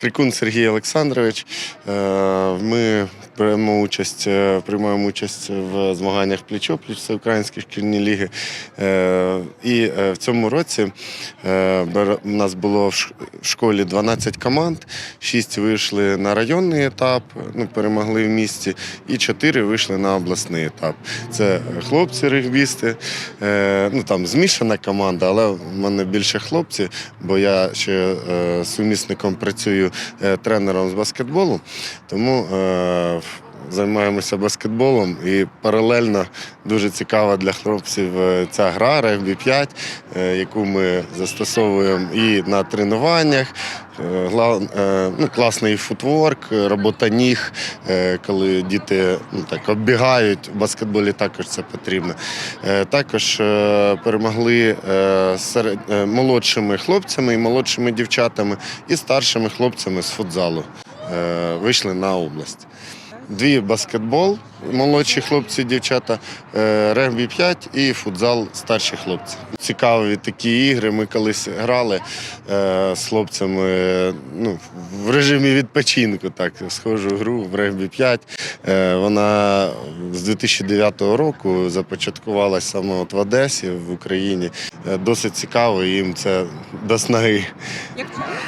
Крикун Сергій Олександрович. Е, Ми беремо участь, е, приймаємо участь в змаганнях пліч-опліч Всеукраїнської шкільні ліги. Е, І е, в цьому році у нас було в школі 12 команд, 6 вийшли на районний етап, ну, перемогли в місті, і 4 вийшли на обласний етап. Це хлопці-регбісти, е, ну там змішана команда, але в мене більше хлопці, бо я ще сумісником працюю тренером з баскетболу, тому займаємося баскетболом і паралельно дуже цікава для хлопців е, ця гра регбі 5, е, яку ми застосовуємо і на тренуваннях. Е, Ну, класний футворк, робота ніг, коли діти ну, так, оббігають, в баскетболі також це потрібно. Також перемогли серед, молодшими хлопцями і молодшими дівчатами, і старшими хлопцями з футзалу. Вийшли на область. Дві баскетбол, молодші хлопці, дівчата, е, регбі 5 і футзал старші хлопці. Цікаві такі ігри. Ми колись грали е, з хлопцями ну, в режимі відпочинку. Так, схожу гру в регбі 5. Е, вона з 2009 року започаткувалася саме от в Одесі, в Україні. Досить цікаво, їм це до снаги. Як